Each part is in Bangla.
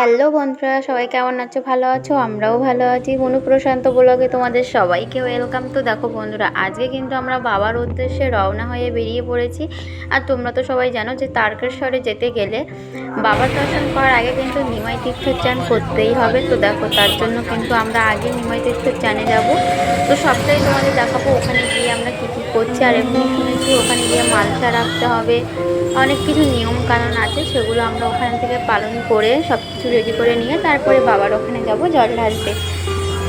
হ্যালো বন্ধুরা, সবাই কেমন আছো? ভালো আছো? আমরাও ভালো আছি। মনু প্রশান্ত ব্লগে তোমাদের সবাইকে ওয়েলকাম তো দেখো বন্ধুরা, আজকে কিন্তু আমরা বাবার উদ্দেশ্যে রওনা হয়ে বেরিয়ে পড়েছি। আর তোমরা তো সবাই জানো যে তারকেশ্বরে যেতে গেলে বাবার দর্শন করার আগে কিন্তু নিমাই তীর্থের চান করতেই হবে। তো দেখো, তার জন্য কিন্তু আমরা আগে নিমাই তীর্থের চানে যাব। তো সবটাই তোমাদের দেখাবো, ওখানে গিয়ে আমরা কী কী করছি আর এমনি শুনেছি, ওখানে গিয়ে মালসা রাখতে হবে। অনেক কিছু নিয়ম কানুন আছে, সেগুলো আমরা ওখান থেকে পালন করে সব কিছু রেডি করে নিয়ে তারপরে বাবার ওখানে যাব জল ঢালতে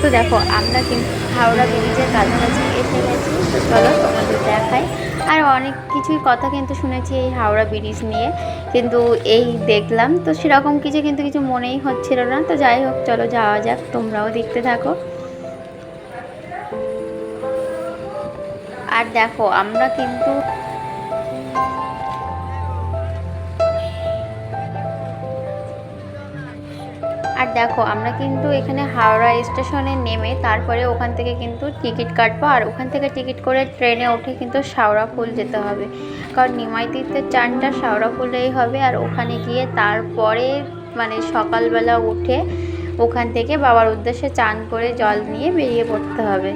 তো দেখো, আমরা কিন্তু হাওড়া ব্রিজের কাছাকাছি এসে গেছি। তো চলো তোমাদের দেখাই। আর অনেক কিছুই কথা কিন্তু শুনেছি এই হাওড়া ব্রিজ নিয়ে। কিন্তু এই দেখলাম, তো সেরকম কিছু কিন্তু কিছু মনেই হচ্ছিল না। তো যাই হোক, চলো যাওয়া যাক, তোমরাও দেখতে থাকো। আর দেখো, আমরা কিন্তু আর দেখো, আমরা কিন্তু এখানে হাওড়া স্টেশনে নেমে তারপরে ওখান থেকে কিন্তু টিকিট কাটবো আর ওখান থেকে টিকিট করে ট্রেনে উঠে কিন্তু শাওড়াফুল যেতে হবে। কারণ নিমাই তীর্থের চানটা শাওড়াফুলেই হবে আর ওখানে গিয়ে তারপরে মানে সকালবেলা উঠে ওখান থেকে বাবার উদ্দেশ্যে চান করে জল নিয়ে বেরিয়ে পড়তে হবে।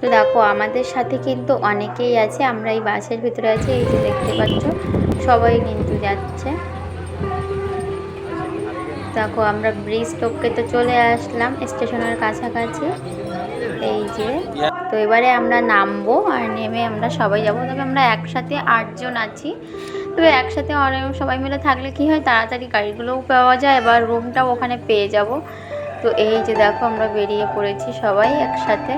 তো দেখো, আমাদের সাথে কিন্তু অনেকেই আছে, আমরা এই বাসের ভিতরে আছি, এই যে দেখতে পাচ্ছ, সবাই কিন্তু যাচ্ছে। দেখো, আমরা ব্রিজ টপকে তো চলে আসলাম, স্টেশনের কাছাকাছি, এই যে। তো এবারে আমরা নামবো আর নেমে আমরা সবাই যাব, তবে আমরা একসাথে আটজন আছি। তবে একসাথে অনেক সবাই মিলে থাকলে কি হয়, তাড়াতাড়ি গাড়িগুলোও পাওয়া যায় এবার রুমটাও ওখানে পেয়ে যাব। তো এই যে দেখো, আমরা বেরিয়ে পড়েছি সবাই একসাথে।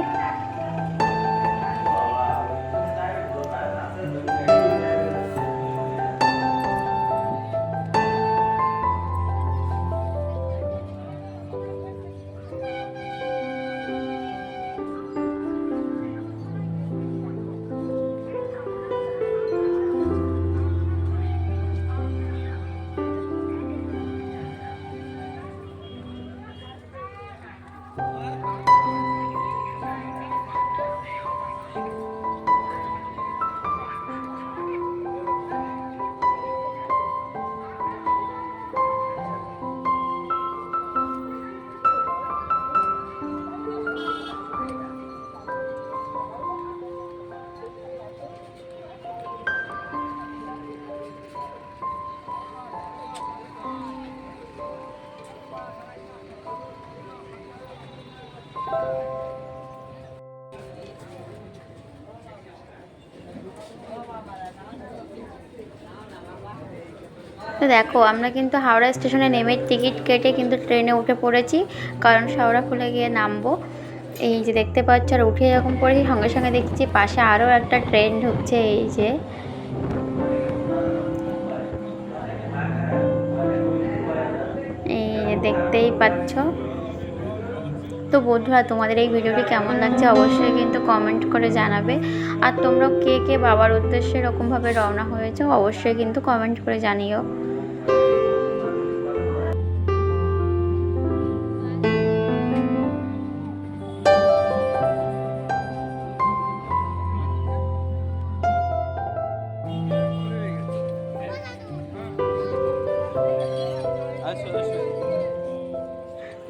তো দেখো, আমরা কিন্তু হাওড়া স্টেশনে নেমে টিকিট কেটে কিন্তু ট্রেনে উঠে পড়েছি, কারণ শাওড়া ফুলে গিয়ে নামবো। এই যে দেখতে পাচ্ছ, আর উঠে যখন পড়েছি, সঙ্গে সঙ্গে দেখছি পাশে আরও একটা ট্রেন ঢুকছে, এই যে। এই যে দেখতেই পাচ্ছ। তো বন্ধুরা, তোমাদের এই ভিডিওটি কেমন লাগছে অবশ্যই কিন্তু কমেন্ট করে জানাবে। আর তোমরা কে কে বাবার উদ্দেশ্যে এরকমভাবে রওনা হয়েছে, অবশ্যই কিন্তু কমেন্ট করে জানিও।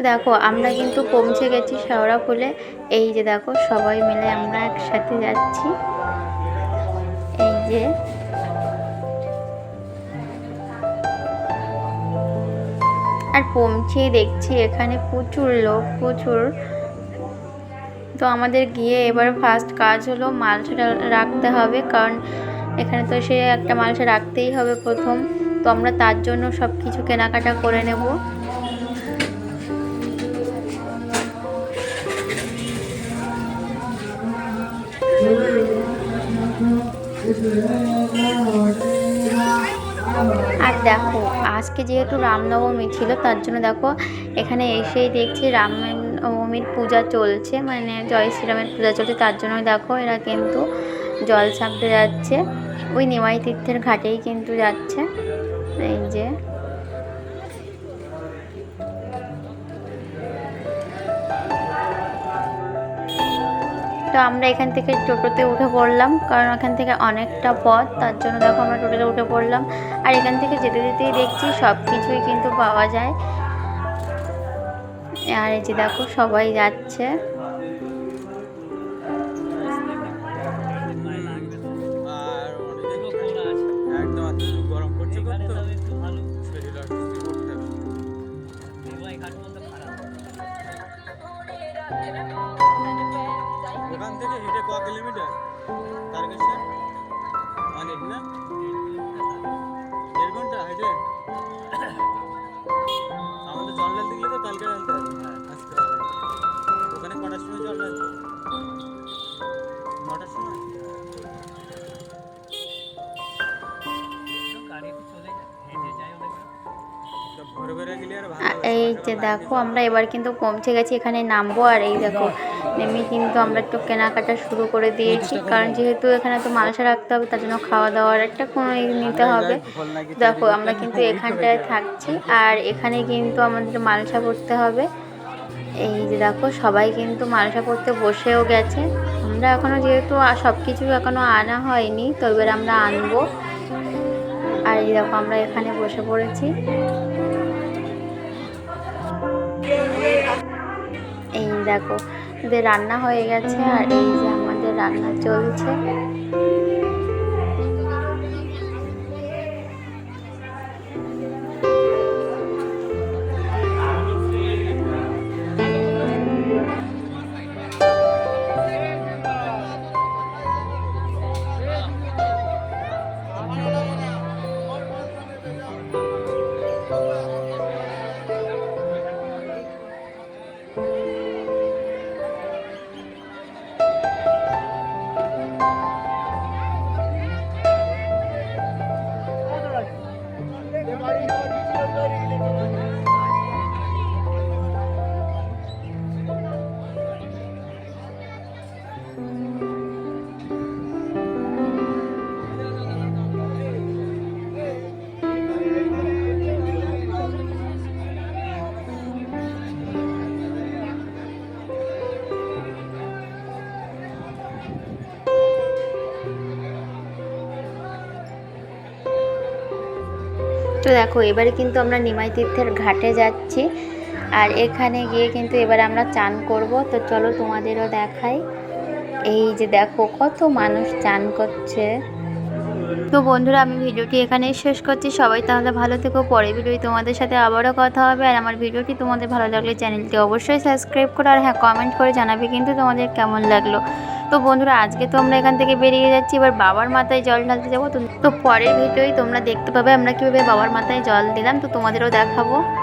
দেখো, আমরা কিন্তু পৌঁছে গেছি শেওড়া ফুলে। এই যে দেখো, সবাই মিলে আমরা একসাথে যাচ্ছি। এই যে আর পৌঁছে দেখছি এখানে প্রচুর লোক, প্রচুর। তো আমাদের গিয়ে এবার ফার্স্ট কাজ হলো মালসাটা রাখতে হবে, কারণ এখানে তো সে একটা মালসা রাখতেই হবে প্রথম। তো আমরা তার জন্য সব কিছু কেনাকাটা করে নেব। আর দেখো, আজকে যেহেতু রামনবমী ছিল, তার জন্য দেখো, এখানে এসেই দেখছি রামনবমীর পূজা চলছে মানে জয় শ্রীরামের পূজা চলছে, তার জন্য দেখো এরা কিন্তু জল ছাপতে যাচ্ছে। ওই নিমাই তীর্থের ঘাটেই কিন্তু যাচ্ছে। এই যে। তো আমরা এখান থেকে টোটোতে উঠে পড়লাম, কারণ এখান থেকে অনেকটা পথ, তার জন্য দেখো আমরা টোটোতে উঠে পড়লাম। আর এখান থেকে যেতে যেতেই দেখছি সব কিছুই কিন্তু পাওয়া যায়। আর এই যে দেখো, সবাই যাচ্ছে। ওখান থেকে কিলোমিটার? তার কাছে? অনেক না? আমাদের জল ঢালতে এই যে দেখো, আমরা এবার কিন্তু পৌঁছে গেছি, এখানে নামবো, আর এই দেখো, নেমে কিন্তু আমরা একটু কেনাকাটা শুরু করে দিয়েছি। কারণ যেহেতু এখানে তো মালসা রাখতে হবে, তার জন্য খাওয়া দাওয়ার একটা কোনো নিতে হবে। দেখো, আমরা কিন্তু এখানটায় থাকছি, আর এখানে কিন্তু আমাদের মালসা পড়তে হবে। এই যে দেখো, সবাই কিন্তু মালসা পড়তে বসেও গেছে। আমরা এখনও যেহেতু সব কিছু এখনও আনা হয়নি, তো এবার আমরা আনব। আর এই দেখো, আমরা এখানে বসে পড়েছি। দেখো যে রান্না হয়ে গেছে আর এই যে আমাদের রান্না চলছে। তো দেখো, এবারে কিন্তু আমরা নিমাই তীর্থের ঘাটে যাচ্ছি। আর এখানে গিয়ে কিন্তু এবার আমরা চান করব। তো চলো তোমাদেরও দেখাই। এই যে দেখো, কত মানুষ চান করছে। তো বন্ধুরা, আমি ভিডিওটি এখানেই শেষ করছি। সবাই তাহলে ভালো থেকো। পরে ভিডিওই তোমাদের সাথে আবারও কথা হবে। আর আমার ভিডিওটি তোমাদের ভালো লাগলে চ্যানেলটি অবশ্যই সাবস্ক্রাইব করো। আর হ্যাঁ কমেন্ট করে জানাবে কিন্তু তোমাদের কেমন লাগল। তো বন্ধুরা, আজকে তো আমরা এখান থেকে বেরিয়ে যাচ্ছি। এবার বাবার মাথায় জল ঢালতে যাব। তো তো পরের ভিডিওই তোমরা দেখতে পাবে আমরা কীভাবে বাবার মাথায় জল দিলাম। তো তোমাদেরও দেখাবো।